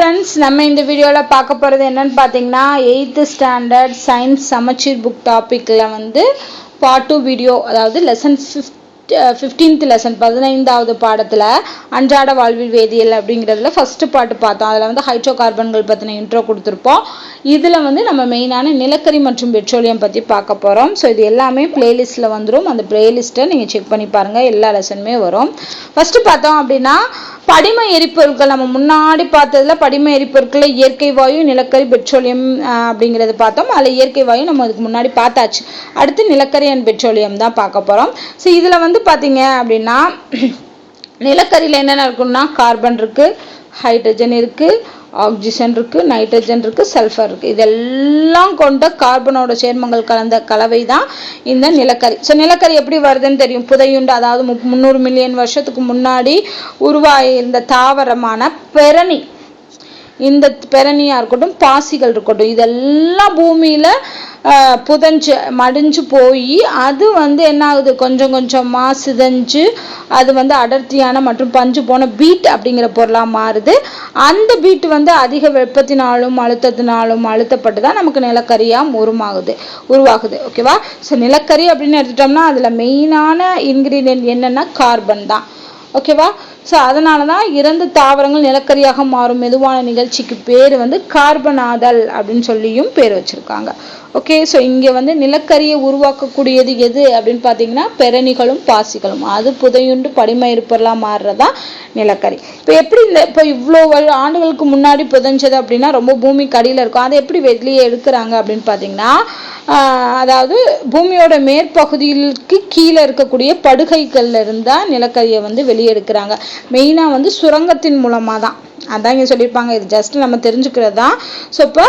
Friends நம்ம இந்த வீடியோவில் பார்க்க போகிறது என்னன்னு பார்த்தீங்கன்னா எயித்து ஸ்டாண்டர்ட் சயின்ஸ் சமச்சீர் புக் டாப்பிக்கில் வந்து பார்ட் டூ வீடியோ அதாவது லெசன் ஃபிஃப்த் ஃபிஃப்டீன்த் லெசன் பதினைந்தாவது பாடத்தில் அன்றாட வாழ்வில் வேதியியல் அப்படிங்கிறதுல ஃபஸ்ட்டு பாட்டு பார்த்தோம். அதில் வந்து ஹைட்ரோ கார்பன்கள் பற்றின இன்ட்ரோ கொடுத்துருப்போம். இதில் வந்து நம்ம மெயினான நிலக்கரி மற்றும் பெட்ரோலியம் பற்றி பார்க்க போகிறோம் ஸோ இது எல்லாமே பிளேலிஸ்ட்டில் வந்துடும் அந்த பிளேலிஸ்ட்டை நீங்கள் செக் பண்ணி பாருங்கள் எல்லா லெசனுமே வரும். ஃபஸ்ட்டு பார்த்தோம் அப்படின்னா படிம எரிபொருட்கள் நம்ம முன்னாடி பார்த்ததுல படிம எரிபொருட்களில் இயற்கை வாயு நிலக்கரி பெட்ரோலியம் அப்படிங்கிறது பார்த்தோம். அதில் இயற்கை வாயு நம்ம அதுக்கு முன்னாடி பார்த்தாச்சு. அடுத்து நிலக்கரி அண்ட் பெட்ரோலியம் தான் பார்க்க போகிறோம் ஸோ இதில் வந்து பார்த்தீங்க அப்படின்னா நிலக்கரியில் என்னென்ன இருக்குன்னா கார்பன் இருக்குது ஹைட்ரஜன் இருக்குது ஆக்சிஜன் இருக்குது நைட்ரஜன் இருக்குது சல்ஃபர் இருக்குது இதெல்லாம் கொண்ட கார்பனோட சேர்மங்கள் கலந்த கலவை தான் இந்த நிலக்கரி. ஸோ நிலக்கரி எப்படி வருதுன்னு தெரியும்? புதையுண்டு அதாவது முப்- முந்நூறு மில்லியன் வருஷத்துக்கு முன்னாடி உருவாகியிருந்த தாவரமான பெரணி. இந்த பெரணியாக இருக்கட்டும் பாசிகள் இருக்கட்டும் இதெல்லாம் பூமியில் புதஞ்சு மடிஞ்சு போய் அது வந்து என்ன ஆகுது? கொஞ்சம் கொஞ்சமாக சிதைஞ்சு அது வந்து அடர்த்தியான மற்றும் பஞ்சு போன பீட் அப்படிங்கிற பொருளாக மாறுது. அந்த பீட் வந்து அதிக வெப்பத்தினாலும் அழுத்தத்தினாலும் அழுத்தப்பட்டு தான் நமக்கு நிலக்கரியாக உருமாகுது உருவாகுது. ஓகேவா ஸோ நிலக்கரி அப்படின்னு எடுத்துட்டோம்னா அதில் மெயினான இன்க்ரீடியன்ட் என்னென்னா கார்பன் தான். ஓகேவா ஸோ அதனால தான் இறந்த தாவரங்கள் நிலக்கரியாக மாறும். மெதுவான நிகழ்ச்சிக்கு பேர் வந்து கார்பனாதல் அப்படின்னு சொல்லியும் பேர் வச்சிருக்காங்க. ஓகே ஸோ இங்கே வந்து நிலக்கரியை உருவாக்கக்கூடியது எது அப்படின்னு பார்த்தீங்கன்னா பெரணிகளும் பாசிகளும். அது புதையுண்டு படிம இருப்பெல்லாம் மாறுறதா நிலக்கரி. இப்போ எப்படி இந்த இப்போ இவ்வளோ ஆண்டுகளுக்கு முன்னாடி புதைஞ்சது அப்படின்னா ரொம்ப பூமிக்கு அடியில் இருக்கும். அதை எப்படி வெளியே எடுக்கிறாங்க அப்படின்னு பார்த்தீங்கன்னா அதாவது பூமியோட மேற்பகுதியிலுக்கு கீழே இருக்கக்கூடிய படுகைகள்ல இருந்தால் நிலக்கரியை வந்து வெளியெடுக்கிறாங்க மெயினாக வந்து சுரங்கத்தின் மூலமாக தான் அதான் இங்கே சொல்லியிருப்பாங்க. இது ஜஸ்ட் நம்ம தெரிஞ்சுக்கிறது. தான் ஸோ இப்போ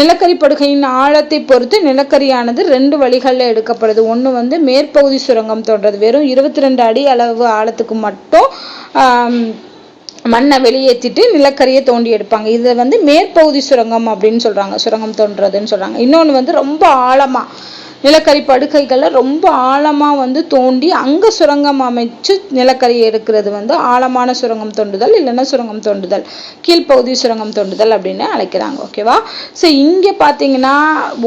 நிலக்கரி படுகையின் ஆழத்தை பொறுத்து நிலக்கரியானது ரெண்டு வழிகளில் எடுக்கப்படுது. ஒன்று வந்து மேற்பகுதி சுரங்கம் தோன்றது வெறும் இருபத்தி ரெண்டு அடி அளவு ஆழத்துக்கு மட்டும் மண்ணை வெளியேற்றிட்டு நிலக்கரியை தோண்டி எடுப்பாங்க. இதை வந்து மேற்பகுதி சுரங்கம் அப்படின்னு சொல்றாங்க. சுரங்கம் தோன்றதுன்னு சொல்றாங்க. இன்னொன்று வந்து ரொம்ப ஆழமா நிலக்கரி படுக்கைகளை ரொம்ப ஆழமாக வந்து தோண்டி அங்கே சுரங்கம் அமைச்சு நிலக்கரி எடுக்கிறது வந்து ஆழமான சுரங்கம் தோண்டுதல் இல்லைன்னா சுரங்கம் தோண்டுதல் கீழ்ப்பகுதி சுரங்கம் தோண்டுதல் அப்படின்னு அழைக்கிறாங்க. ஓகேவா ஸோ இங்கே பார்த்தீங்கன்னா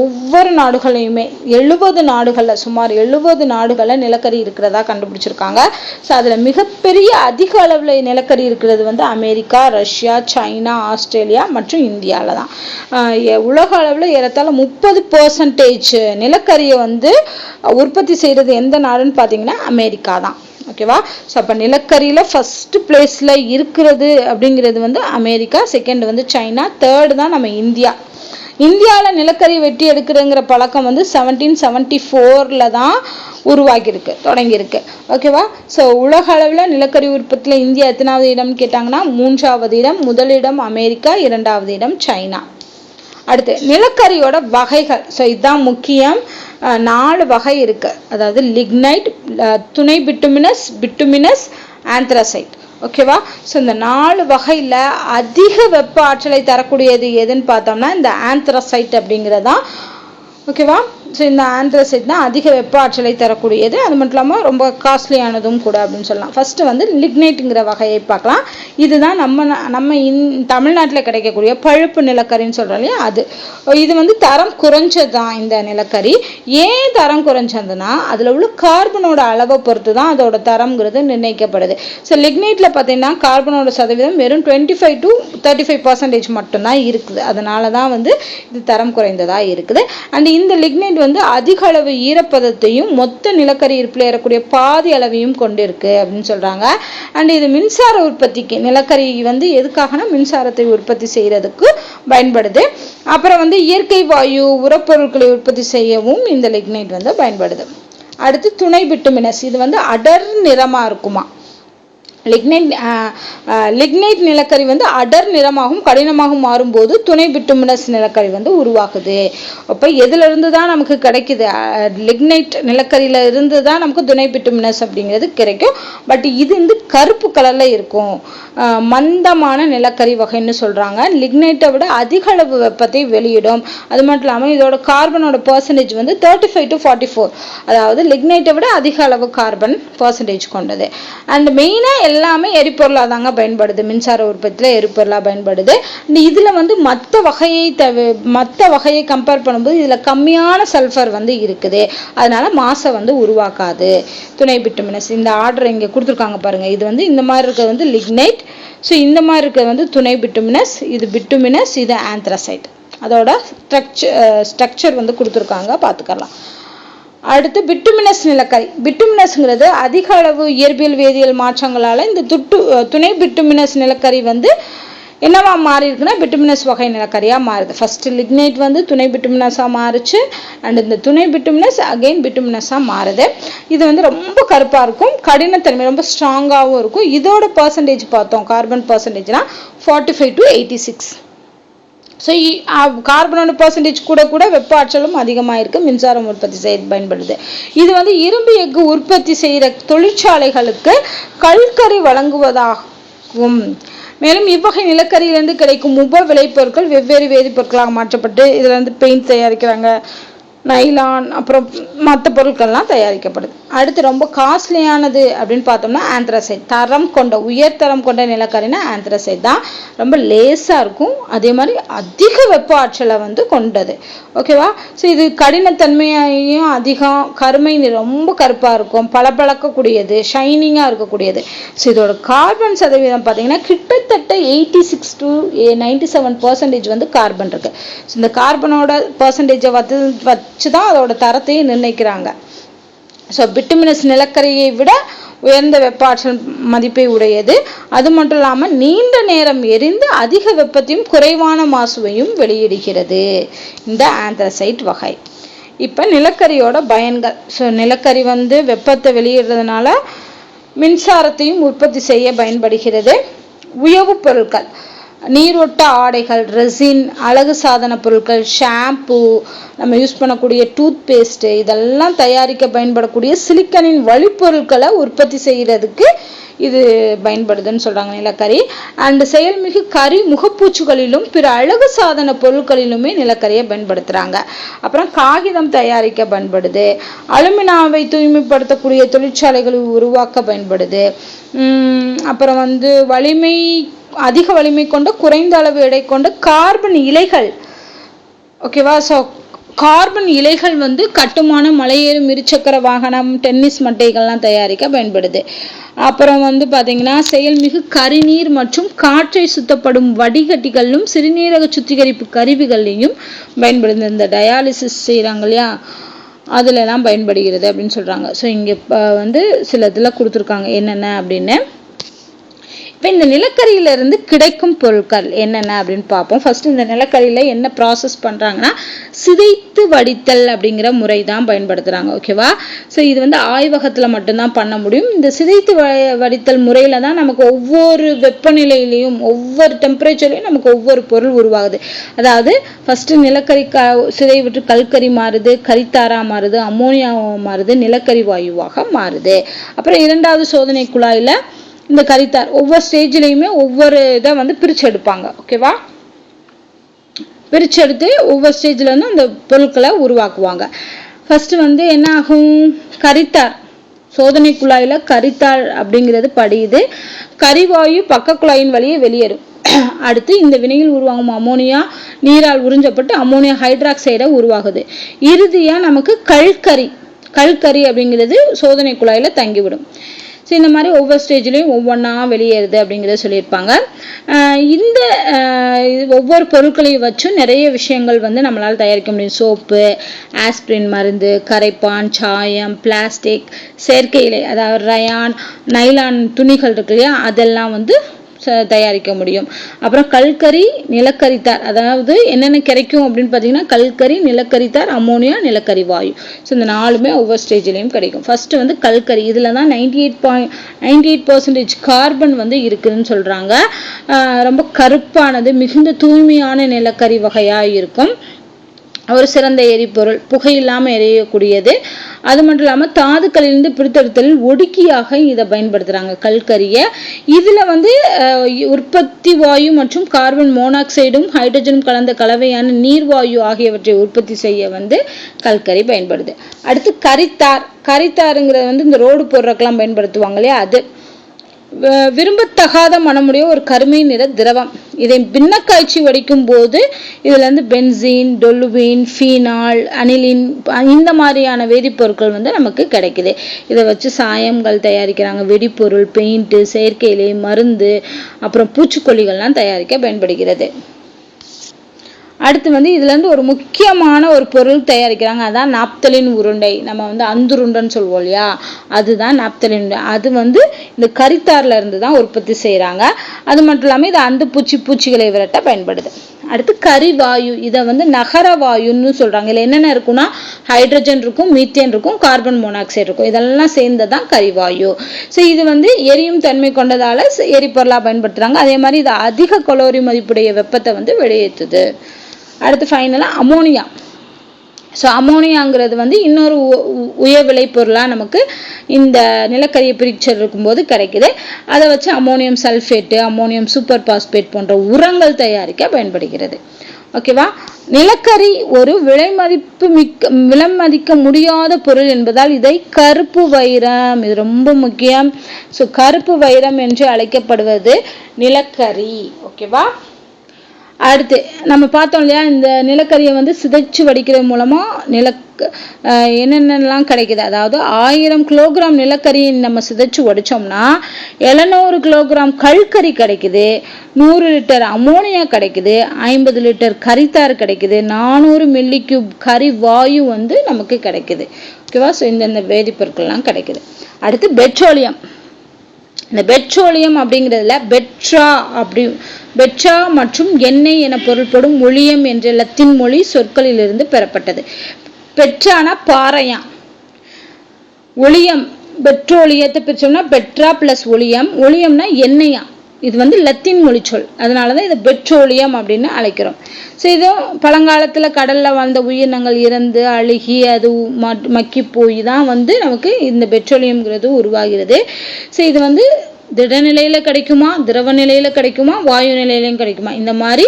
ஒவ்வொரு நாடுகளையுமே எழுபது நாடுகளில் சுமார் எழுபது நாடுகளில் நிலக்கரி இருக்கிறதா கண்டுபிடிச்சிருக்காங்க. ஸோ அதில் மிகப்பெரிய அதிக அளவில் நிலக்கரி இருக்கிறது வந்து அமெரிக்கா ரஷ்யா சைனா ஆஸ்திரேலியா மற்றும் இந்தியாவில் தான் உலக அளவில் ஏறத்தாழ முப்பது பர்சன்டேஜ் நிலக்கரியை வந்து உற்பத்தி செய்யறது எந்த நாடுன்னு பார்த்தீங்கன்னா அமெரிக்கா தான். ஓகேவா ஸோ அப்போ நிலக்கரியில் ஃபஸ்ட்டு பிளேஸில் இருக்கிறது அப்படிங்கிறது வந்து அமெரிக்கா செகண்ட் வந்து சைனா தேர்டு தான் நம்ம இந்தியா. இந்தியாவில் நிலக்கரி வெட்டி எடுக்கிறதுங்கிற பழக்கம் வந்து செவன்டீன் செவன்ட்டி ஃபோரில் தான் உருவாகியிருக்கு தொடங்கியிருக்கு. ஓகேவா ஸோ உலக அளவில் நிலக்கரி உற்பத்தியில் இந்தியா எத்தனாவது இடம்னு கேட்டாங்கன்னா மூன்றாவது இடம் முதலிடம் அமெரிக்கா இரண்டாவது இடம் சைனா. அடுத்து நிலக்கரியோட வகைகள். ஸோ இதுதான் முக்கியம். நாலு வகை இருக்கு. அதாவது லிக்னைட் துணை பிட்டுமினஸ் பிட்டுமினஸ் ஆந்த்ரசைட் ஓகேவா ஸோ இந்த நாலு வகையில் அதிக வெப்ப ஆற்றலை தரக்கூடியது எதுன்னு பார்த்தோம்னா இந்த ஆந்த்ரசைட் அப்படிங்கிறதான் ஓகேவா? ஸோ இந்த ஆந்த்ரசைட் தான் அதிக வெப்ப ஆற்றலை தரக்கூடியது. அது மட்டும் இல்லாமல் ரொம்ப காஸ்ட்லியானதும் கூட அப்படின்னு சொல்லலாம். ஃபஸ்ட்டு வந்து லிக்னைட்டுங்கிற வகையை பார்க்கலாம். இதுதான் நம்ம நம்ம இன் தமிழ்நாட்டில் கிடைக்கக்கூடிய பழுப்பு நிலக்கரின்னு சொல்கிறோம் இல்லையா? அது. இது வந்து தரம் குறைஞ்சது தான் இந்த நிலக்கரி. ஏன் தரம் குறைஞ்சதுன்னா அதில் உள்ள கார்பனோட அளவை பொறுத்து தான் அதோட தரம்ங்கிறது நிர்ணயிக்கப்படுது. ஸோ லிக்னைட்டில் பார்த்தீங்கன்னா கார்பனோட சதவீதம் வெறும் twenty five to thirty five percentage மட்டும்தான் இருக்குது. அதனால தான் வந்து இது தரம் குறைந்ததாக இருக்குது. அண்ட் இந்த லிக்னைட் வந்து அதிக அளவு ஈரப்பதத்தையும் மொத்த நிலக்கரி இருப்பில் ஏறக்கூடிய பாதி அளவையும் கொண்டிருக்கு அப்படின்னு சொல்கிறாங்க அண்ட் இது மின்சார உற்பத்திக்கு நிலக்கரி வந்து எதுக்காகனா மின்சாரத்தை உற்பத்தி செய்கிறதுக்கு பயன்படுது. அப்புறம் வந்து இயற்கை வாயு உரப்பொருட்களை உற்பத்தி செய்யவும் இந்த லிக்னைட் வந்து பயன்படுது. அடுத்து துணை பிட்டுமினஸ் இது வந்து அடர் நிறமாக இருக்குமா? லிக்னைட் லிக்னைட் நிலக்கரி வந்து அடர் நிறமாகவும் கடினமாகவும் மாறும்போது துணை பிட்டுமினஸ் நிலக்கரி வந்து உருவாகுது. அப்போ எதுலேருந்து தான் நமக்கு கிடைக்குது? லிக்னைட் நிலக்கரியில் இருந்து தான் நமக்கு துணை பிட்டுமினஸ் அப்படிங்கிறது கிடைக்கும். பட் இது வந்து கருப்பு கலரில் இருக்கும். மந்தமான நிலக்கரி வகைன்னு சொல்கிறாங்க லிக்னைட்டை விட அதிக அளவு வெப்பத்தை வெளியிடும். அது மட்டும் இல்லாமல் இதோட கார்பனோட பர்சன்டேஜ் வந்து thirty five to forty four அதாவது லிக்னைட்டை விட அதிக அளவு கார்பன் பர்சன்டேஜ் கொண்டது. அண்ட் மெயினாக எல்லாமே எரிபொருளாக தாங்க பயன்படுது. மின்சார உற்பத்தியில் எரிபொருளாக பயன்படுது. அண்ட் இதில் வந்து மற்ற வகையை தவி மற்ற வகையை கம்பேர் பண்ணும்போது இதில் கம்மியான சல்ஃபர் வந்து இருக்குது. அதனால் மாசை வந்து உருவாக்காது. துணை பிட்டுமினஸ் இந்த ஆர்டர் இங்கே கொடுத்துருக்காங்க பாருங்கள் இது வந்து இந்த மாதிரி இருக்கிறது வந்து லிக்னைட் ஸோ இந்த மாதிரி இருக்கிறது வந்து துணை பிட்டுமினஸ் இது பிட்டுமினஸ் இது ஆந்த்ரசைட் அதோட ஸ்ட்ரக்சர் ஸ்ட்ரக்சர் வந்து கொடுத்துருக்காங்க. பார்த்துக்கலாம். அடுத்து பிட்டுமினஸ் நிலக்கரி. பிட்டுமினஸ்ங்கிறது அதிக அளவு இயற்பியல் வேதியியல் மாற்றங்களால இந்த துட்டு துணை பிட்டுமினஸ் நிலக்கரி வந்து என்னவா மாறி இருக்குன்னா பிட்டுமினஸ் வகை நிலக்கரியாக மாறுது. ஃபர்ஸ்ட் லிக்னைட் வந்து துணை பிட்டுமினஸாக மாறுச்சு. அண்ட் இந்த துணை பிட்டுமினஸ் அகைன் பிட்டுமினஸாக மாறுது. இது வந்து ரொம்ப கருப்பாக இருக்கும். கடினத்தன்மை ரொம்ப ஸ்ட்ராங்காகவும் இருக்கும். இதோட பர்சன்டேஜ் பார்த்தோம். Carbon பர்சன்டேஜ்னா forty five to eighty six so கார்பனோட percentage கூட கூட வெப்ப ஆற்றலும் அதிகமாக இருக்குது மின்சாரம் உற்பத்தி செய்ய பயன்படுது. இது வந்து இரும்பு எஃகு உற்பத்தி செய்கிற தொழிற்சாலைகளுக்கு கல்கரை வழங்குவதாகும் மேலும் இவ்வகை நிலக்கரியிலிருந்து கிடைக்கும் உப விளைபொருட்கள் வெவ்வேறு வேதிப்பொருட்களாக மாற்றப்பட்டு இதுல இருந்து பெயிண்ட் தயாரிக்கிறாங்க. நைலான் அப்புறம் மற்ற பொருட்கள்லாம் தயாரிக்கப்படுது. அடுத்து ரொம்ப காஸ்ட்லியானது அப்படின்னு பார்த்தோம்னா ஆந்த்ரசைட் தரம் கொண்ட உயர்தரம் கொண்ட நிலக்கரினா ஆந்திரசைட் தான். ரொம்ப லேசாக இருக்கும். அதே மாதிரி அதிக வெப்ப ஆற்றலை வந்து கொண்டது. ஓகேவா ஸோ இது கடினத்தன்மையும் அதிகம். கருமை ரொம்ப கருப்பாக இருக்கும். பளபளக்கக்கூடியது ஷைனிங்காக இருக்கக்கூடியது. ஸோ இதோட கார்பன் சதவீதம் பார்த்தீங்கன்னா கிட்டத்தட்ட eighty six to ninety seven percentage வந்து கார்பன் இருக்குது ஸோ இந்த கார்பனோட பர்சன்டேஜை வந்து வச்சு தான் அதோட தரத்தையும் நிர்ணயிக்கிறாங்க. ஸோ பிட்டுமினஸ் நிலக்கரியை விட உயர்ந்த வெப்ப ஆற்றல் மதிப்பை உடையது. அது மட்டும் இல்லாமல் நீண்ட நேரம் எரிந்து அதிக வெப்பத்தையும் குறைவான மாசுவையும் வெளியிடுகிறது. இந்த ஆந்த்ரசைட் வகை. இப்போ நிலக்கரியோட பயன்கள். ஸோ நிலக்கரி வந்து வெப்பத்தை வெளியிடுறதுனால மின்சாரத்தையும் உற்பத்தி செய்ய பயன்படுகிறது. உயவுப் பொருட்கள். நீரோட்ட ஆடைகள் ரெசின் அழகு சாதன பொருட்கள் ஷாம்பு நம்ம யூஸ் பண்ணக்கூடிய டூத் பேஸ்ட்டு இதெல்லாம் தயாரிக்க பயன்படக்கூடிய சிலிக்கனின் வழிப்பொருட்களை உற்பத்தி செய்யறதுக்கு இது பயன்படுதுன்னு சொல்றாங்க நிலக்கரி. அண்டு செயல்மிகு கரி முகப்பூச்சுகளிலும் பிற அழகு சாதன பொருட்களிலுமே நிலக்கரியை பயன்படுத்துறாங்க. அப்புறம் காகிதம் தயாரிக்க பயன்படுது. அலுமினாவை தூய்மைப்படுத்தக்கூடிய தொழிற்சாலைகளை உருவாக்க பயன்படுது. உம் அப்புறம் வந்து வலிமை அதிக வலிமை கொண்ட குறைந்த அளவு எடை கொண்ட கார்பன் இலைகள். ஓகேவா ஸோ கார்பன் இலைகள் வந்து கட்டுமானம் மலையேறும் இருசக்கர வாகனம் டென்னிஸ் மட்டைகள்லாம் தயாரிக்க பயன்படுது. அப்புறம் வந்து பார்த்திங்கன்னா செயல்மிகு கரிநீர் மற்றும் காற்றை சுத்தப்படும் வடிகட்டிகளிலும் சிறுநீரக சுத்திகரிப்பு கருவிகள்லையும் பயன்படுது. இந்த டயாலிசிஸ் செய்கிறாங்க இல்லையா? அதிலெல்லாம் பயன்படுகிறது அப்படின்னு சொல்கிறாங்க ஸோ இங்கே இப்போ வந்து சில இதில் கொடுத்துருக்காங்க. என்னென்ன அப்படின்னு? இப்போ இந்த நிலக்கரியிலிருந்து கிடைக்கும் பொருட்கள் என்னென்ன அப்படின்னு பார்ப்போம். ஃபர்ஸ்ட் இந்த நிலக்கரியில் என்ன ப்ராசஸ் பண்ணுறாங்கன்னா சிதைத்து வடித்தல் அப்படிங்கிற முறை தான் பயன்படுத்துகிறாங்க ஓகேவா ஸோ இது வந்து ஆய்வகத்தில் மட்டும்தான் பண்ண முடியும். இந்த சிதைத்து வ- வடித்தல் முறையில் தான் நமக்கு ஒவ்வொரு வெப்பநிலையிலையும் ஒவ்வொரு டெம்பரேச்சர்லையும் நமக்கு ஒவ்வொரு பொருள் உருவாகுது. அதாவது ஃபஸ்ட்டு நிலக்கரி க சிதை விட்டு கல்கரி மாறுது கரித்தாரா மாறுது அம்மோனியாவாக மாறுது நிலக்கரி வாயுவாக மாறுது. அப்புறம் இரண்டாவது சோதனை குழாயில் இந்த கரித்தார். ஒவ்வொரு ஸ்டேஜ்லேயுமே ஒவ்வொரு இதை வந்து பிரிச்சு எடுப்பாங்க. ஓகேவா பிரிச்சு எடுத்து ஒவ்வொரு ஸ்டேஜ்ல இருந்து அந்த பொருட்களை உருவாக்குவாங்க. ஃபஸ்ட்டு வந்து என்ன ஆகும்? கரித்தார். சோதனை குழாயில கரித்தாள் அப்படிங்கிறது படியுது. கரிவாயு பக்க குழாயின் வழியே வெளியேறும். அடுத்து இந்த வினையில் உருவாகும் அமோனியா நீரால் உறிஞ்சப்பட்டு அமோனியா ஹைட்ராக்சைடை உருவாகுது. இறுதியா நமக்கு கல்கரி. கல்கரி அப்படிங்கிறது சோதனை குழாயில தங்கிவிடும். ஸோ இந்த மாதிரி ஒவ்வொரு ஸ்டேஜ்லேயும் ஒவ்வொன்றா வெளியேறுது அப்படிங்கிறத சொல்லியிருப்பாங்க. இந்த இது ஒவ்வொரு பொருட்களையும் வச்சும் நிறைய விஷயங்கள் வந்து நம்மளால் தயாரிக்க முடியும். சோப்பு ஆஸ்பிரின் மருந்து கரைப்பான் சாயம் பிளாஸ்டிக் செயற்கை இலை அதாவது ரயான் நைலான் துணிகள் இருக்கு இல்லையா? அதெல்லாம் வந்து தயாரிக்க முடியும். அப்புறம் கல்கரி நிலக்கரித்தார் அதாவது என்னென்ன கிடைக்கும் அப்படின்னு பார்த்தீங்கன்னா கல்கரி நிலக்கரித்தார் அம்மோனியா நிலக்கரி வாயு. ஸோ இந்த நாலுமே ஒவ்வொரு ஸ்டேஜ்லேயும் கிடைக்கும். ஃபஸ்ட்டு வந்து கல்கரி இதில் தான் ninety eight point ninety eight percentage carbon வந்து இருக்குதுன்னு சொல்கிறாங்க ரொம்ப கருப்பானது மிகுந்த தூய்மையான நிலக்கரி வகையாக இருக்கும். ஒரு சிறந்த எரிபொருள் புகை இல்லாமல் எரியக்கூடியது. அது மட்டும் இல்லாமல் தாதுக்களிலிருந்து பிரித்தெடுத்தலில் ஒடுக்கியாக இதை பயன்படுத்துகிறாங்க கல்கரியை இதில் வந்து உற்பத்தி வாயு மற்றும் கார்பன் மோனாக்சைடும் ஹைட்ரஜனும் கலந்த கலவையான நீர்வாயு ஆகியவற்றை உற்பத்தி செய்ய வந்து கல்கரி பயன்படுது. அடுத்து கரித்தார். கரித்தாருங்கிறது வந்து இந்த ரோடு போடுறதுக்கெல்லாம் பயன்படுத்துவாங்க இல்லையா? அது. விரும்பத்தகாத மனமுடைய ஒரு கருமை நிற திரவம். இதை பின்னக்காய்ச்சி வடிக்கும் போது இதுல இருந்து பென்சீன் டொலுவின் ஃபீனால் அனிலின் இந்த மாதிரியான வேதிப்பொருட்கள் வந்து நமக்கு கிடைக்குது. இதை வச்சு சாயங்கள் தயாரிக்கிறாங்க. வெடிப்பொருள் பெயிண்ட் செயற்கையிலே மருந்து அப்புறம் பூச்சிக்கொல்லிகள்லாம் தயாரிக்க பயன்படுகிறது. அடுத்து வந்து இதுல இருந்து ஒரு முக்கியமான ஒரு பொருள் தயாரிக்கிறாங்க. அதான் நாப்தலின் உருண்டை. நம்ம வந்து அந்துருண்டைன்னு சொல்லுவோம் இல்லையா? அதுதான் நாப்தலின் உருண்டை. அது வந்து இந்த கரித்தார்ல இருந்து தான் உற்பத்தி செய்கிறாங்க அது மட்டும் இல்லாமல் இது அந்த பூச்சி பூச்சிகளை விரட்ட பயன்படுது. அடுத்து கரிவாயு இதை வந்து நகர வாயுன்னு சொல்றாங்க. இதுல என்னென்ன இருக்கும்னா ஹைட்ரஜன் இருக்கும் மீத்தேன் இருக்கும் கார்பன் மோனாக்சைடு இருக்கும். இதெல்லாம் சேர்ந்ததான் கரிவாயு ஸோ இது வந்து எரியும் தன்மை கொண்டதால எரிபொருளாக எரிபொருளா பயன்படுத்துறாங்க. அதே மாதிரி இது அதிக கலோரி மதிப்புடைய வெப்பத்தை வந்து வெளியேற்றுது. அடுத்து ஃபைனலாக அமோனியா ஸோ அமோனியாங்கிறது வந்து இன்னொரு உ- உ- உயர் விளைபொருளாக நமக்கு இந்த நிலக்கரியை பிரிச்சர் இருக்கும்போது கிடைக்குது. அதை வச்சு ammonium sulphate ammonium super phosphate போன்ற உரங்கள் தயாரிக்க பயன்படுகிறது. ஓகேவா நிலக்கரி ஒரு விலை மதிப்பு மிக்க விலை மதிக்க முடியாத பொருள் என்பதால் இதை கருப்பு வைரம் இது ரொம்ப முக்கியம். ஸோ கருப்பு வைரம் என்று அழைக்கப்படுவது நிலக்கரி. ஓகேவா அடுத்து நம்ம பார்த்தோம் இல்லையா இந்த நிலக்கரியை வந்து சிதைச்சு வடிக்கிறது மூலமா நிலக்க என்னென்னலாம் கிடைக்குது? அதாவது ஆயிரம் கிலோகிராம் நிலக்கரியை நம்ம சிதைச்சு வடிச்சோம்னா எழுநூறு கிலோகிராம் கல்கரி கிடைக்குது நூறு லிட்டர் அமோனியா கிடைக்குது ஐம்பது லிட்டர் கரித்தார் கிடைக்குது நானூறு மில்லி கியூப் கரி வாயு வந்து நமக்கு கிடைக்குது. ஓகேவா? ஸோ இந்தந்த வேதிப்பொருட்கள்லாம் கிடைக்குது. அடுத்து பெட்ரோலியம். இந்த பெட்ரோலியம் அப்படிங்கிறதுல பெட்ரா அப்படி பெட்ரா மற்றும் எண்ணெய் என பொருள்படும் ஒளியம் என்ற லத்தீன் மொழி சொற்களிலிருந்து பெறப்பட்டது. பெட்ரானா பாறையா? ஒளியம் பெட்ரோலியத்தை பிரிச்சோம்னா பெட்ரா பிளஸ் ஒளியம். ஒளியம்னா எண்ணெயா? இது வந்து லத்தீன் மொழி சொல். அதனால தான் இதை பெட்ரோலியம் அப்படின்னு அழைக்கிறோம். ஸோ இதுவும் பழங்காலத்தில் கடலில் வாழ்ந்த உயிரினங்கள் இறந்து அழுகி அது மக்கி போய் தான் வந்து நமக்கு இந்த பெட்ரோலியம்ங்கிறது உருவாகிறது. ஸோ இது வந்து திடநிலையில கிடைக்குமா? திரவ நிலையில கிடைக்குமா? வாயு நிலையிலையும் கிடைக்குமா? இந்த மாதிரி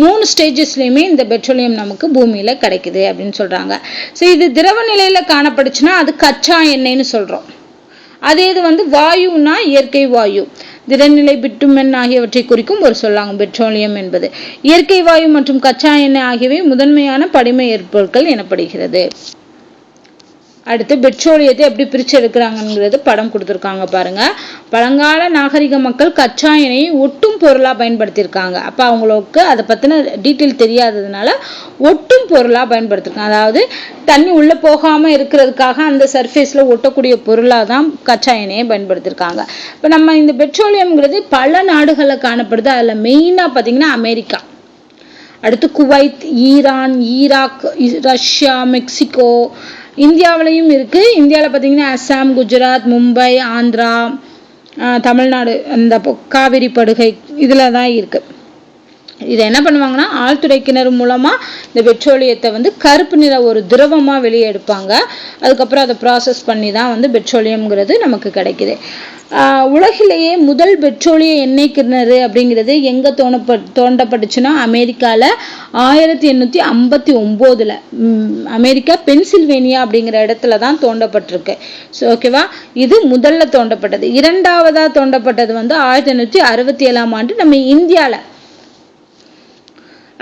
மூணு ஸ்டேஜஸ்லையுமே இந்த பெட்ரோலியம் நமக்கு பூமியில கிடைக்குது அப்படின்னு சொல்றாங்க. ஸோ இது திரவ நிலையில காணப்படுச்சுன்னா அது கச்சா எண்ணெய்னு சொல்றோம். அதே இது வந்து வாயுனா இயற்கை வாயு. திடநிலை பிட்டுமென் ஆகியவற்றை குறிக்கும் ஒரு சொல்லாகும் பெட்ரோலியம் என்பது. இயற்கை வாயு மற்றும் கச்சா எண்ணெய் ஆகியவை முதன்மையான படிம ஏற்பொருட்கள் எனப்படுகிறது. அடுத்து பெட்ரோலியத்தை எப்படி பிரிச்சு எடுக்கிறாங்கங்கிறது படம் கொடுத்துருக்காங்க பாருங்க. பழங்கால நாகரிக மக்கள் கச்சா எண்ணெயை ஒட்டும் பொருளா பயன்படுத்தியிருக்காங்க. அப்ப அவங்களுக்கு அதை பத்தின டீட்டெயில் தெரியாததுனால ஒட்டும் பொருளா பயன்படுத்திருக்காங்க. அதாவது தண்ணி உள்ள போகாம இருக்கிறதுக்காக அந்த சர்ஃபேஸில் ஒட்டக்கூடிய பொருளாக தான் கச்சா எண்ணெயை பயன்படுத்தியிருக்காங்க. இப்ப நம்ம இந்த பெட்ரோலியம்ங்கிறது பல நாடுகள்ல காணப்படுது. அதுல மெயினா பாத்தீங்கன்னா அமெரிக்கா. அடுத்து Kuwait Iran Iraq Russia Mexico இந்தியாவிலையும் இருக்குது இந்தியாவில் பார்த்தீங்கன்னா அஸ்ஸாம் குஜராத் மும்பை ஆந்திரா தமிழ்நாடு அந்த காவிரி படுகை இதில் தான் இருக்குது இதை என்ன பண்ணுவாங்கன்னா ஆழ்துறை கிணறு மூலமாக இந்த பெட்ரோலியத்தை வந்து கருப்பு நிற ஒரு திரவமாக வெளியே எடுப்பாங்க. அதுக்கப்புறம் அதை ப்ராசஸ் பண்ணி தான் வந்து பெட்ரோலியம்ங்கிறது நமக்கு கிடைக்குது. உலகிலேயே முதல் பெட்ரோலிய எண்ணெய் கிணறு அப்படிங்கிறது எங்கே தோணப்ப தோண்டப்பட்டுச்சுன்னா அமெரிக்காவில் ஆயிரத்தி எண்ணூற்றி ஐம்பத்தி ஒம்போதில். அமெரிக்கா பென்சில்வேனியா அப்படிங்கிற இடத்துல தான் தோண்டப்பட்டிருக்கு ஸோ ஓகேவா இது முதல்ல தோண்டப்பட்டது. இரண்டாவதாக தோண்டப்பட்டது வந்து ஆயிரத்தி எண்ணூற்றி அறுபத்தி ஏழாம் ஆண்டு நம்ம இந்தியாவில்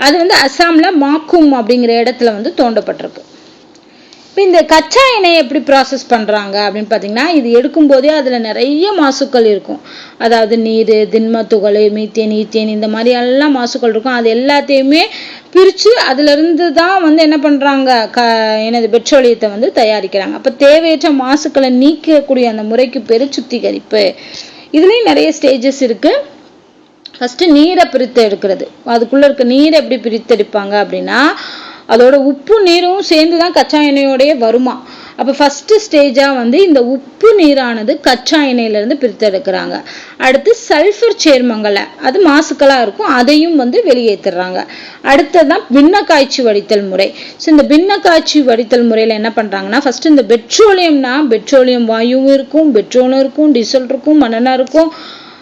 அது வந்து அஸ்ஸாமில் மாக்கும் அப்படிங்கிற இடத்துல வந்து தோண்டப்பட்டிருக்கு. இப்போ இந்த கச்சா எண்ணெயை எப்படி ப்ராசஸ் பண்ணுறாங்க அப்படின்னு பார்த்தீங்கன்னா இது எடுக்கும்போதே அதில் நிறைய மாசுக்கள் இருக்கும். அதாவது நீர் திண்ம துகள் மீத்தேன் ஈத்தேன் இந்த மாதிரி எல்லாம் மாசுக்கள் இருக்கும். அது எல்லாத்தையுமே பிரித்து அதிலிருந்து தான் வந்து என்ன பண்ணுறாங்க க எனது பெட்ரோலியத்தை வந்து தயாரிக்கிறாங்க. அப்போ தேவையற்ற மாசுக்களை நீக்கக்கூடிய அந்த முறைக்கு பேர் சுத்திகரிப்பு இதுலேயும் நிறைய ஸ்டேஜஸ் இருக்குது ஃபஸ்ட்டு நீரை பிரித்து எடுக்கிறது. அதுக்குள்ளே இருக்க நீரை எப்படி பிரித்தெடுப்பாங்க அப்படின்னா அதோட உப்பு நீரும் சேர்ந்து தான் கச்சா எண்ணெயோடய வருமா? அப்போ ஃபஸ்ட்டு ஸ்டேஜாக வந்து இந்த உப்பு நீரானது கச்சா எண்ணெயிலேருந்து பிரித்தெடுக்கிறாங்க அடுத்து சல்ஃபர் சேர்மங்களை அது மாசுக்களாக இருக்கும் அதையும் வந்து வெளியேற்றுறாங்க அடுத்ததான் பின்ன காய்ச்சி வடித்தல் முறை. ஸோ இந்த பின்ன காய்ச்சி வடித்தல் முறையில் என்ன பண்ணுறாங்கன்னா ஃபஸ்ட்டு இந்த பெட்ரோலியம்னா பெட்ரோலியம் வாயுவும் இருக்கும் பெட்ரோலும் இருக்கும் டீசல் இருக்கும் மண்ணெண்ணெய் இருக்கும்.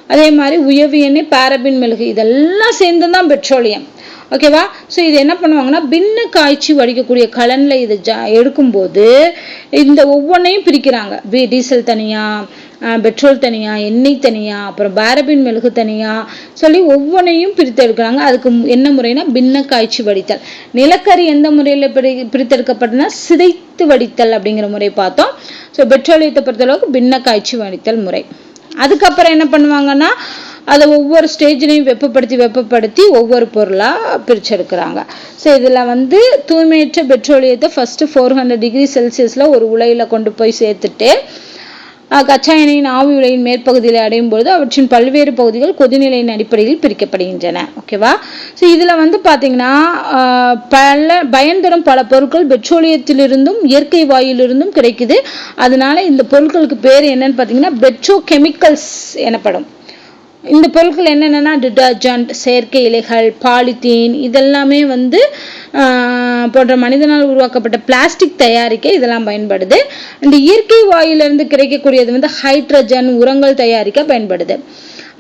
அதே மாதிரி உயவு எண்ணெய் பேரபின் மெழுகு இதெல்லாம் சேர்ந்து தான் பெட்ரோலியம் ஓகேவா ஸோ இது என்ன பண்ணுவாங்கன்னா பின்ன காய்ச்சி வடிக்கக்கூடிய கலனில் இது ஜா எடுக்கும்போது இந்த ஒவ்வொன்றையும் பிரிக்கிறாங்க. பி டீசல் தனியாக பெட்ரோல் தனியாக எண்ணெய் தனியாக அப்புறம் பேரபின் மெழுகு தனியாக சொல்லி ஒவ்வொன்றையும் பிரித்து எடுக்கிறாங்க. அதுக்கு என்ன முறைனா பின்ன காய்ச்சி வடித்தல். நிலக்கரி எந்த முறையில் பிரி பிரித்தெடுக்கப்பட்டனா சிதைத்து வடித்தல் அப்படிங்கிற முறை பார்த்தோம். ஸோ பெட்ரோலியத்தை பொறுத்தளவுக்கு பின்ன காய்ச்சி வடித்தல் முறை. அதுக்கப்புறம் என்ன பண்ணுவாங்கன்னா அதை ஒவ்வொரு ஸ்டேஜ்லையும் வெப்பப்படுத்தி வெப்பப்படுத்தி ஒவ்வொரு பொருளாக பிரிச்செடுக்கிறாங்க. ஸோ இதில் வந்து தூய்மையற்ற பெட்ரோலியத்தை first four hundred degree Celsius ஒரு உலையில் கொண்டு போய் சேர்த்துட்டு கச்சா எண்ணெயின் ஆவி உலையின் மேற்பகுதியில் அடையும் பொழுது அவற்றின் பல்வேறு பகுதிகள் கொதிநிலையின் அடிப்படையில் பிரிக்கப்படுகின்றன. ஓகேவா ஸோ இதில் வந்து பார்த்தீங்கன்னா பல பயன்தரும் பல பொருட்கள் பெட்ரோலியத்திலிருந்தும் இயற்கை வாயுலிருந்தும் கிடைக்குது. அதனால இந்த பொருட்களுக்கு பேர் என்னன்னு பார்த்தீங்கன்னா பெட்ரோ கெமிக்கல்ஸ் எனப்படும். இந்த பொருட்கள் என்னென்னா டிட்டர்ஜென்ட் செயற்கை இலைகள் பாலித்தீன் இதெல்லாமே வந்து போன்ற மனிதனால் உருவாக்கப்பட்ட பிளாஸ்டிக் தயாரிக்க இதெல்லாம் பயன்படுது. இந்த இயற்கை வாயிலிருந்து கிடைக்கக்கூடியது வந்து ஹைட்ரஜன் உரங்கள் தயாரிக்க பயன்படுது.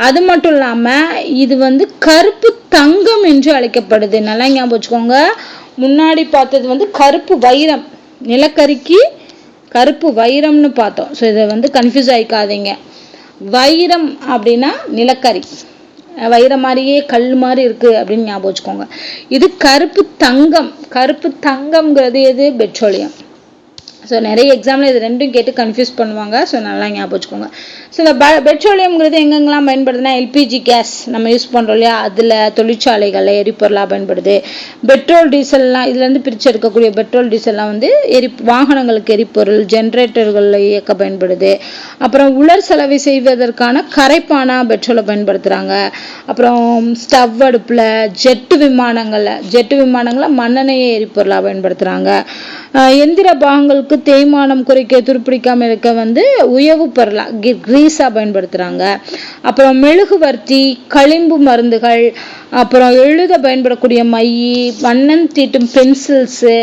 அது மட்டும் இல்லாமல் இது வந்து கருப்பு தங்கம் என்று அழைக்கப்படுது. நல்லா ஞாபகம் வச்சுக்கோங்க. முன்னாடி பார்த்தது வந்து கருப்பு வைரம். நிலக்கரிக்கு கருப்பு வைரம்னு பார்த்தோம். ஸோ இதை வந்து கன்ஃபியூஸ் ஆகிக்காதீங்க வைரம் அப்படின்னா நிலக்கரி. வைர மாதிரியே கல் மாதிரி இருக்கு அப்படின்னு ஞாபகம் வச்சுக்கோங்க. இது கருப்பு தங்கம். கருப்பு தங்கம்ங்கிறது எது? பெட்ரோலியம். ஸோ நிறைய எக்ஸாமில் இது ரெண்டும் கேட்டு கன்ஃபியூஸ் பண்ணுவாங்க. ஸோ நல்லா ஞாபகம் வச்சுக்கோங்க. ஸோ இந்த ப பெட்ரோலியம்ங்கிறது எங்கெங்கெல்லாம் பயன்படுதுன்னா எல்பிஜி கேஸ் நம்ம யூஸ் பண்ணுறோம் இல்லையா? அதில் தொழிற்சாலைகளில் எரிபொருளாக பயன்படுது. பெட்ரோல் டீசல்லாம் இதுலேருந்து பிரித்து எடுக்கக்கூடிய பெட்ரோல் டீசல்லாம் வந்து எரி வாகனங்களுக்கு எரிபொருள் ஜென்ரேட்டர்களில் இயக்க பயன்படுது. அப்புறம் உலர் செலவை செய்வதற்கான கரைப்பானாக பெட்ரோலை பயன்படுத்துகிறாங்க அப்புறம் ஸ்டவ் அடுப்பில் ஜெட்டு விமானங்களில் ஜெட்டு விமானங்களில் மண்ணெண்ணெயை எரிபொருளாக பயன்படுத்துகிறாங்க எந்திர பாகங்களுக்கு தேய்மானம் குறைக்க துருப்பிடிக்காமல் இருக்க வந்து உயவு பெறலாம் கிரீஸாக பயன்படுத்துகிறாங்க அப்புறம் மெழுகுவர்த்தி களிம்பு மருந்துகள் அப்புறம் எழுத பயன்படக்கூடிய மை வண்ணம் தீட்டும் பென்சில்ஸு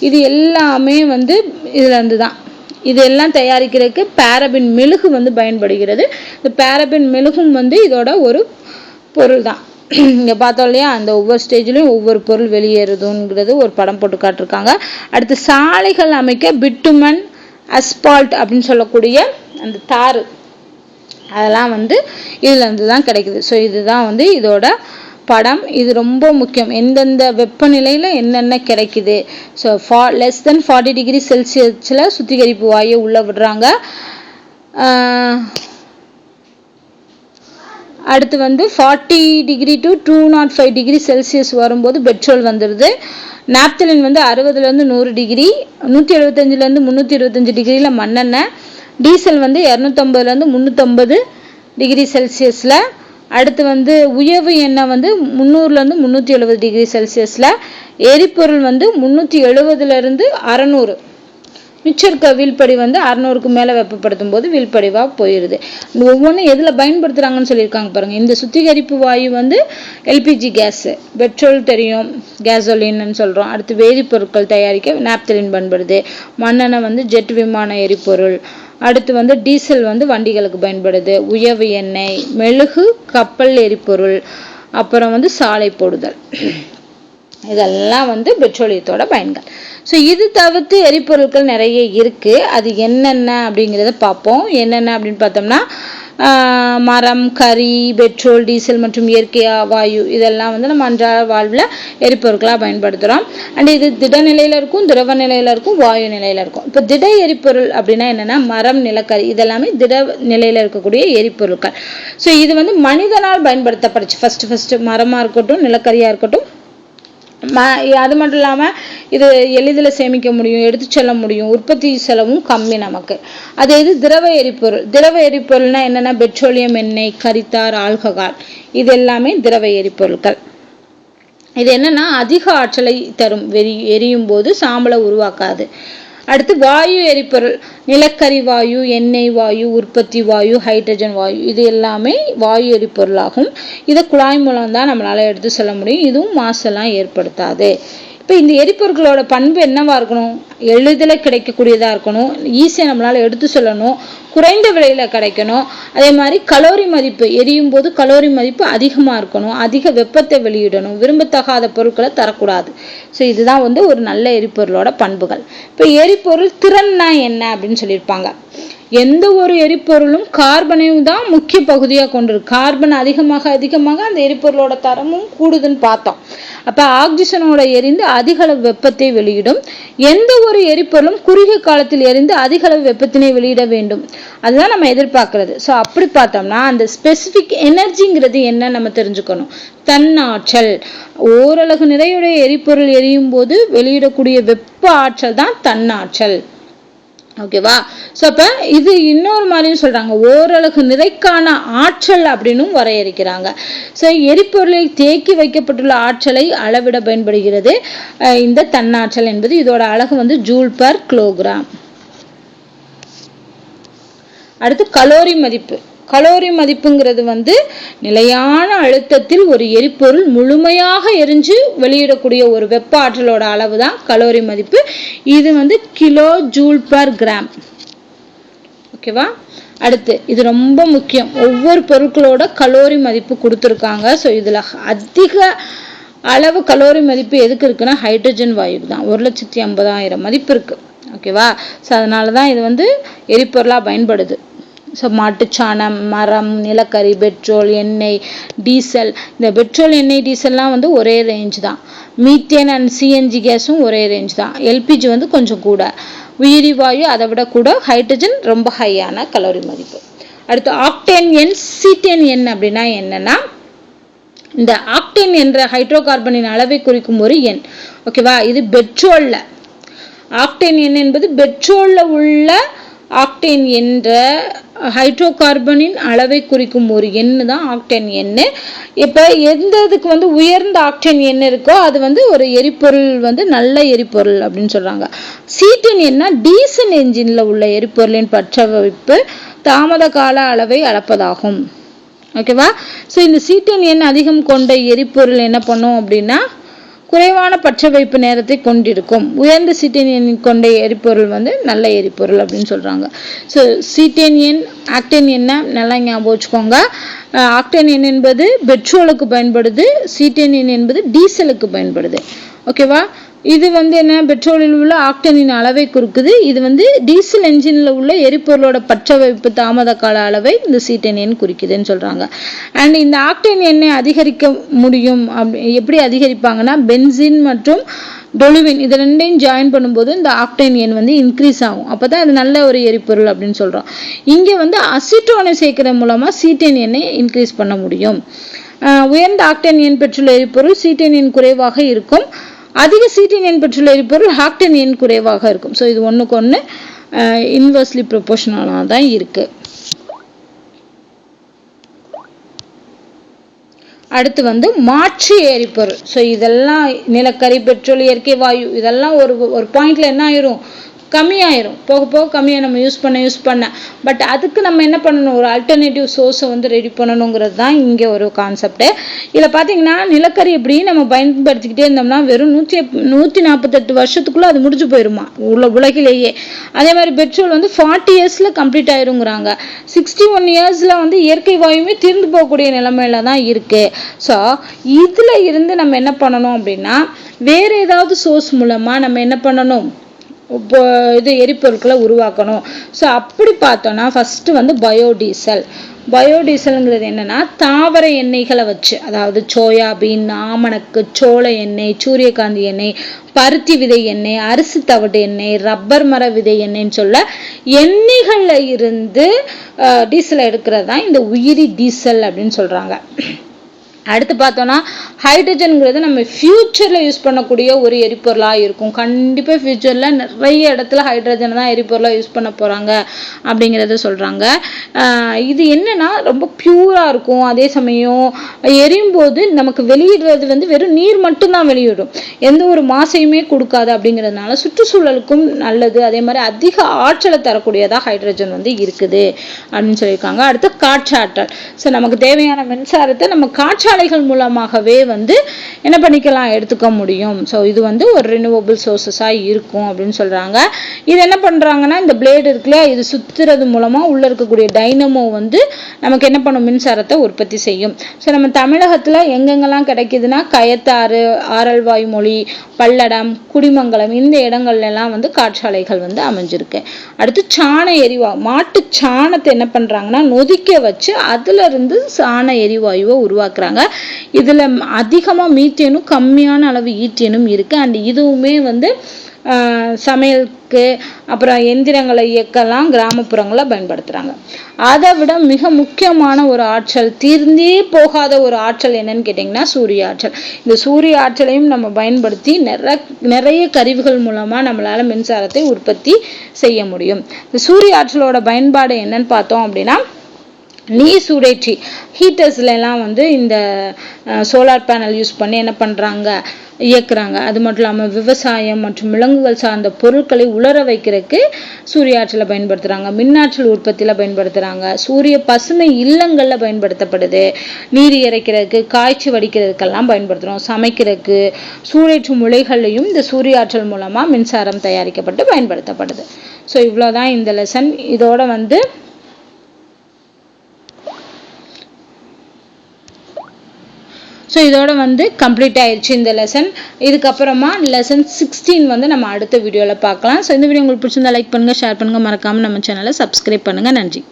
இது எல்லாமே வந்து இதுலேருந்து தான் இதெல்லாம் தயாரிக்கிறதுக்கு பேரபின் மெழுகு வந்து பயன்படுகிறது. இந்த பேரபின் மெழுகும் வந்து இதோட ஒரு பொருள் தான் இங்கே பார்த்தோம் இல்லையா அந்த ஒவ்வொரு ஸ்டேஜ்லையும் ஒவ்வொரு பொருள் வெளியேறுதுங்கிறது ஒரு படம் போட்டு காட்டிருக்காங்க. அடுத்து சாலைகள் அமைக்க பிட்டுமன் அஸ்பால்ட் அப்படின்னு சொல்லக்கூடிய அந்த தார் அதெல்லாம் வந்து இதுலேருந்து தான் கிடைக்குது. ஸோ இதுதான் வந்து இதோட படம். இது ரொம்ப முக்கியம். எந்தெந்த வெப்பநிலையில் என்னென்ன கிடைக்குது? ஸோ ஃபா லெஸ் தென் ஃபார்ட்டி டிகிரி செல்சியஸில் சுத்திகரிப்பு வாயை உள்ளே விடுறாங்க. அடுத்து வந்து forty degree to two nought five degree Celsius வரும்போது பெட்ரோல் வந்துடுது நாப்தலின் வந்து அறுபதுலேருந்து நூறு டிகிரி நூற்றி எழுபத்தஞ்சிலேருந்து முந்நூற்றி இருபத்தஞ்சி டிகிரியில் மண்ணெண்ணெய். டீசல் வந்து இரநூத்தம்பதுலேருந்து முந்நூற்றம்பது டிகிரி செல்சியஸில் அடுத்து வந்து உயவு எண்ணெய் வந்து முந்நூறுலேருந்து முந்நூற்றி எழுபது டிகிரி செல்சியஸில் எரிபொருள் வந்து முந்நூற்றி எழுபதுலேருந்து அறநூறு. மிச்சம் இருக்க வீழ்படி வந்து அறநூறுக்கு மேலே வெப்பப்படுத்தும் போது வீழ்படிவாக போயிடுது ஒவ்வொன்றும் எதில் பயன்படுத்துகிறாங்கன்னு சொல்லியிருக்காங்க பாருங்கள் இந்த சுத்திகரிப்பு வாயு வந்து எல்பிஜி கேஸு. பெட்ரோல் தெரியும் கேசோலின்னு சொல்கிறோம் அடுத்து வேதிப்பொருட்கள் தயாரிக்க நாப்தலின் பயன்படுது. மண்ணெண்ணெய் வந்து ஜெட் விமான எரிபொருள். அடுத்து வந்து டீசல் வந்து வண்டிகளுக்கு பயன்படுது. உயவு எண்ணெய் மெழுகு கப்பல் எரிபொருள் அப்புறம் வந்து சாலை போடுதல். இதெல்லாம் வந்து பெட்ரோலியத்தோட பயன்கள். ஸோ இது தவிர்த்து எரிபொருட்கள் நிறைய இருக்குது அது என்னென்ன அப்படிங்கிறத பார்ப்போம். என்னென்ன அப்படின்னு பார்த்தோம்னா மரம் கறி பெட்ரோல் டீசல் மற்றும் இயற்கை வாயு இதெல்லாம் வந்து நம்ம அன்றாட வாழ்வில் எரிபொருட்களாக பயன்படுத்துகிறோம் அண்ட் இது திட நிலையில் இருக்கும் திரவ நிலையில் இருக்கும் வாயு நிலையில் இருக்கும். இப்போ திட எரிபொருள் அப்படின்னா என்னென்னா மரம் நிலக்கரி இதெல்லாமே திட நிலையில் இருக்கக்கூடிய எரிபொருட்கள். ஸோ இது வந்து மனிதனால் பயன்படுத்தப்படுச்சு. ஃபஸ்ட்டு ஃபஸ்ட்டு மரமாக இருக்கட்டும் நிலக்கரியாக இருக்கட்டும் அது மட்டும் இல்லாமல் இது எளிதில் சேமிக்க முடியும் எடுத்து செல்ல முடியும் உற்பத்தி செலவும் கம்மி நமக்கு. அதே இது திரவ எரிபொருள். திரவ எரிபொருள்னா என்னென்னா பெட்ரோலியம் எண்ணெய் கரித்தார் ஆல்கஹால். இது எல்லாமே திரவ எரிபொருட்கள் இது என்னன்னா அதிக ஆற்றலை தரும். வெறி எரியும் போது சாம்பலை உருவாக்காது. அடுத்து வாயு எரிபொருள் நிலக்கரி வாயு எண்ணெய் வாயு உற்பத்தி வாயு ஹைட்ரஜன் வாயு இது எல்லாமே வாயு எரிபொருளாகும். இதை குழாய் மூலம் தான் நம்மளால எடுத்து செல்ல முடியும். இதுவும் மாசெல்லாம் ஏற்படுத்தாது. இப்போ இந்த எரிபொருட்களோட பண்பு என்னவா இருக்கணும்? எளிதில் கிடைக்கக்கூடியதாக இருக்கணும். ஈஸியாக நம்மளால் எடுத்து சொல்லணும். குறைந்த விலையில் கிடைக்கணும். அதே மாதிரி கலோரி மதிப்பு எரியும் போது கலோரி மதிப்பு அதிகமாக இருக்கணும். அதிக வெப்பத்தை வெளியிடணும். விரும்பத்தகாத பொருட்களை தரக்கூடாது. ஸோ இதுதான் வந்து ஒரு நல்ல எரிபொருளோட பண்புகள். இப்போ எரிபொருள் திறன்னா என்ன அப்படின்னு சொல்லியிருப்பாங்க. எந்த ஒரு எரிபொருளும் கார்பனையும் தான் முக்கிய பகுதியாக கொண்டிருக்கு. கார்பன் அதிகமாக அதிகமாக அந்த எரிபொருளோட தரமும் கூடுதுன்னு பார்த்தோம். அப்போ ஆக்சிஜனோட எரிந்து அதிகளவு வெப்பத்தை வெளியிடும். எந்த ஒரு எரிபொருளும் குறுகிய காலத்தில் எரிந்து அதிகளவு வெப்பத்தினை வெளியிட வேண்டும். அதுதான் நம்ம எதிர்பார்க்கறது. ஸோ அப்படி பார்த்தோம்னா அந்த ஸ்பெசிஃபிக் எனர்ஜிங்கிறது என்ன நம்ம தெரிஞ்சுக்கணும். தன்னாற்றல். ஓரளவு நிறையுடைய எரிபொருள் எரியும் போது வெளியிடக்கூடிய வெப்ப ஆற்றல் தான் தன்னாற்றல். ஓகேவா? ஸோ அப்போ இது இன்னொரு மாதிரியும் சொல்கிறாங்க ஓரளவு நிறைக்கான ஆற்றல் அப்படின்னும் வரையறுக்கிறாங்க. ஸோ எரிபொருளில் தேக்கி வைக்கப்பட்டுள்ள ஆற்றலை அளவிட பயன்படுகிறது. இந்த தன்னாற்றல் என்பது இதோட அழகு வந்து ஜூல் பர் கிலோகிராம். அடுத்து கலோரி மதிப்பு. கலோரி மதிப்புங்கிறது வந்து நிலையான அழுத்தத்தில் ஒரு எரிபொருள் முழுமையாக எரிஞ்சு வெளியிடக்கூடிய ஒரு வெப்ப ஆற்றலோட அளவு தான் கலோரி மதிப்பு. இது வந்து கிலோ ஜூல் பர் கிராம். ஓகேவா அடுத்து இது ரொம்ப முக்கியம். ஒவ்வொரு பொருட்களோட கலோரி மதிப்பு கொடுத்துருக்காங்க. ஸோ இதில் அதிக அளவு கலோரி மதிப்பு எதுக்கு இருக்குன்னா ஹைட்ரஜன் வாயுக்கு தான். ஒரு லட்சத்தி ஐம்பதாயிரம் மதிப்பு இருக்குது ஓகேவா ஸோ அதனால தான் இது வந்து எரிபொருளாக பயன்படுது. ஸோ மாட்டுச்சாணம் மரம் நிலக்கரி பெட்ரோல் எண்ணெய் டீசல். இந்த பெட்ரோல் எண்ணெய் டீசல்லாம் வந்து ஒரே ரேஞ்ச் தான். மீத்தேன் அண்ட் சிஎன்ஜி கேஸும் ஒரே ரேஞ்ச் தான். எல்பிஜி வந்து கொஞ்சம் கூட. உயிரி வாயு அதை விட கூட ஹைட்ரஜன் ரொம்ப ஹையான கலோரி மதிப்பு. அடுத்து ஆக்டேன் எண் சீட்டேன் எண் அப்படின்னா என்னன்னா இந்த ஆக்டேன் என்ற ஹைட்ரோ கார்பனின் அளவை குறிக்கும் ஒரு எண் ஓகேவா இது பெட்ரோல்ல. ஆக்டேன் எண் என்பது பெட்ரோல்ல உள்ள ஆக்டேன் என்ற ஹைட்ரோ கார்பனின் அளவை குறிக்கும் ஒரு எண்ணு தான் ஆக்டன் எண்ணு. இப்போ எந்த இதுக்கு வந்து உயர்ந்த ஆக்டென் எண்ணு இருக்கோ அது வந்து ஒரு எரிபொருள் வந்து நல்ல எரிபொருள் அப்படின்னு சொல்கிறாங்க சீட்டின் எண்ணா டீசல் என்ஜின்ல உள்ள எரிபொருளின் பற்ற வைப்பு தாமத கால அளவை அளப்பதாகும். ஓகேவா ஸோ இந்த சீட்டின் எண் அதிகம் கொண்ட எரிபொருள் என்ன பண்ணும் அப்படின்னா குறைவான பற்ற வைப்பு நேரத்தை கொண்டிருக்கும். உயர்ந்த சீட்டேனியன் கொண்ட எரிபொருள் வந்து நல்ல எரிபொருள் அப்படின்னு சொல்றாங்க. ஸோ சீட்டேனியன் ஆக்டேனியன்னா நல்லா ஞாபகம் வச்சுக்கோங்க. ஆக்டேனியன் என்பது பெட்ரோலுக்கு பயன்படுது சீட்டேனியன் என்பது டீசலுக்கு பயன்படுது. ஓகேவா இது வந்து என்ன? பெட்ரோலில் உள்ள ஆக்டனின் அளவை குறிக்குது. இது வந்து டீசல் என்ஜினில் உள்ள எரிபொருளோட பற்ற வைப்பு தாமத கால அளவை இந்த சீட்டன் எண் குறிக்குதுன்னு சொல்கிறாங்க அண்ட் இந்த ஆக்டேன் எண்ணை அதிகரிக்க முடியும் அப்படி எப்படி அதிகரிப்பாங்கன்னா பென்சின் மற்றும் டொலுவின் இது ரெண்டையும் ஜாயின் பண்ணும்போது இந்த ஆக்டைன் எண் வந்து இன்க்ரீஸ் ஆகும். அப்போ தான் அது நல்ல ஒரு எரிபொருள் அப்படின்னு சொல்கிறோம் இங்கே வந்து அசிட்டோனை சேர்க்கறது மூலமாக சீட்டன் எண்ணை இன்க்ரீஸ் பண்ண முடியும். உயர்ந்த ஆக்டைன் எண் பெற்றுள்ள எரிபொருள் சீட்டன் எண் குறைவாக இருக்கும். அதிக சீட்டின் எண் பெற்றுள்ள எரிபொருள் ஹாக்டன் எண் குறைவாக இருக்கும். ஸோ இது ஒன்றுக்கு ஒன்று இன்வெர்ஸ்லி ப்ரொபோஷனலாக தான் இருக்குது அடுத்து வந்து மாற்று எரிபொருள். ஸோ இதெல்லாம் நிலக்கரி பெட்ரோல் இயற்கை வாயு இதெல்லாம் ஒரு ஒரு பாயிண்ட்ல என்ன ஆயிரும்? கம்மியாயிரும். போக போக கம்மியாக நம்ம யூஸ் பண்ண யூஸ் பண்ண. பட் அதுக்கு நம்ம என்ன பண்ணணும்? ஒரு அல்டர்னேட்டிவ் சோர்ஸை வந்து ரெடி பண்ணணுங்கிறது தான் இங்கே ஒரு கான்செப்ட்டு இதில் பார்த்தீங்கன்னா நிலக்கரி எப்படி நம்ம பயன்படுத்திக்கிட்டே இருந்தோம்னா வெறும் நூற்றி நூற்றி நாற்பத்தெட்டு வருஷத்துக்குள்ளே அது முடிஞ்சு போயிருமா? உள்ள உலகிலேயே. அதே மாதிரி பெட்ரோல் வந்து ஃபார்ட்டி இயர்ஸில் கம்ப்ளீட் ஆயிருங்கிறாங்க. சிக்ஸ்டி ஒன் இயர்ஸில் வந்து இயற்கை வாயுமே தீர்ந்து போகக்கூடிய நிலைமையில தான் இருக்குது ஸோ இதில் இருந்து நம்ம என்ன பண்ணணும் அப்படின்னா வேறு ஏதாவது சோர்ஸ் மூலமாக நம்ம என்ன பண்ணணும்? இது எரிபொருட்களை உருவாக்கணும். ஸோ அப்படி பார்த்தோன்னா ஃபஸ்ட்டு வந்து பயோடீசல் பயோடீசலுங்கிறது என்னென்னா தாவர எண்ணெய்களை வச்சு அதாவது சோயாபீன் ஆமணக்கு சோள எண்ணெய் சூரியகாந்தி எண்ணெய் பருத்தி விதை எண்ணெய் அரிசி தவிடு எண்ணெய் ரப்பர் மர விதை எண்ணெய்ன்னு சொல்ல எண்ணெய்களில் இருந்து டீசலை எடுக்கிறது தான் இந்த உயிரி டீசல் அப்படின்னு சொல்றாங்க. அடுத்து பார்த்தோம்னா ஹைட்ரஜன்ங்கிறது நம்ம ஃப்யூச்சரில் யூஸ் பண்ணக்கூடிய ஒரு எரிபொருளாக இருக்கும். கண்டிப்பாக ஃப்யூச்சரில் நிறைய இடத்துல ஹைட்ரஜனை தான் எரிபொருளாக யூஸ் பண்ண போகிறாங்க அப்படிங்கிறத சொல்கிறாங்க இது என்னென்னா ரொம்ப ப்யூராக இருக்கும். அதே சமயம் எரியும் போது நமக்கு வெளியிடுறது வந்து வெறும் நீர் மட்டும்தான் வெளியிடும். எந்த ஒரு மாசையுமே கொடுக்காது அப்படிங்கிறதுனால சுற்றுச்சூழலுக்கும் நல்லது. அதே மாதிரி அதிக ஆற்றலை தரக்கூடியதாக ஹைட்ரஜன் வந்து இருக்குது அப்படின்னு சொல்லியிருக்காங்க. அடுத்து காற்றாற்றல். ஸோ நமக்கு தேவையான மின்சாரத்தை நம்ம காற்றாலைகள் மூலமாகவே வந்து என்ன பண்ணிக்கலாம் எடுத்துக்க முடியும். ஸோ இது வந்து ஒரு ரினியூவபிள் சோர்ஸஸாக இருக்கும் அப்படின்னு சொல்கிறாங்க இது என்ன பண்ணுறாங்கன்னா இந்த பிளேடு இருக்குல்ல இது சுற்றுறது மூலமாக உள்ளே இருக்கக்கூடிய டைனமோ வந்து நமக்கு என்ன பண்ணும்? மின்சாரத்தை உற்பத்தி செய்யும். ஸோ நம்ம தமிழகத்தில் எங்கெங்கெல்லாம் கிடைக்குதுன்னா கயத்தாறு ஆரல்வாய் மொழி பல்லடம் குடிமங்கலம் இந்த இடங்கள்லாம் வந்து காற்றாலைகள் வந்து அமைஞ்சிருக்கு. அடுத்து சாண எரிவாயு மாட்டு சாணத்தை என்ன பண்றாங்கன்னா நொதிக்க வச்சு அதுல இருந்து சாண எரிவாயுவை உருவாக்குறாங்க. இதில் அதிகமாக மீத்தேனும் கம்மியான அளவு ஈத்தேனும் இருக்குது அண்ட் இதுவுமே வந்து சமையலுக்கு அப்புறம் எந்திரங்களை இயக்கலாம் கிராமப்புறங்களில் பயன்படுத்துகிறாங்க அதை விட மிக முக்கியமான ஒரு ஆற்றல் தீர்ந்தே போகாத ஒரு ஆற்றல் என்னன்னு கேட்டிங்கன்னா சூரிய ஆற்றல். இந்த சூரிய ஆற்றலையும் நம்ம பயன்படுத்தி நிற நிறைய கருவிகள் மூலமாக நம்மளால் மின்சாரத்தை உற்பத்தி செய்ய முடியும். இந்த சூரிய ஆற்றலோட பயன்பாடு என்னன்னு பார்த்தோம் அப்படின்னா நீர் சூடேற்றி. ஹீட்டர்ஸ்லாம் வந்து இந்த சோலார் பேனல் யூஸ் பண்ணி என்ன பண்ணுறாங்க இயக்குறாங்க. அது மட்டும் இல்லாமல் விவசாயம் மற்றும் விலங்குகள் சார்ந்த பொருட்களை உலர வைக்கிறதுக்கு சூரிய ஆற்றலை பயன்படுத்துகிறாங்க மின்னாற்றல் உற்பத்தியில் பயன்படுத்துகிறாங்க சூரிய பசுமை இல்லங்களில் பயன்படுத்தப்படுது. நீர் இறைக்கிறதுக்கு காய்ச்சி வடிக்கிறதுக்கெல்லாம் பயன்படுத்துகிறோம் சமைக்கிறதுக்கு சூழேற்று முளைகள்லையும் இந்த சூரிய ஆற்றல் மூலமாக மின்சாரம் தயாரிக்கப்பட்டு பயன்படுத்தப்படுது. ஸோ இவ்வளோதான் இந்த லெசன் இதோட வந்து ஸோ இதோட வந்து கம்ப்ளீட் ஆயிடுச்சு இந்த லெசன் இதுக்கப்புறமா லெசன் சிக்ஸ்டீன் வந்து நம்ம அடுத்த வீடியோவில் பார்க்கலாம். ஸோ இந்த வீடியோ உங்களுக்கு பிடிச்சிருந்தா லைக் பண்ணுங்கள் ஷேர் பண்ணுங்கள் மறக்காமல் நம்ம சேனலை சப்ஸ்கிரைப் பண்ணுங்கள் நன்றி.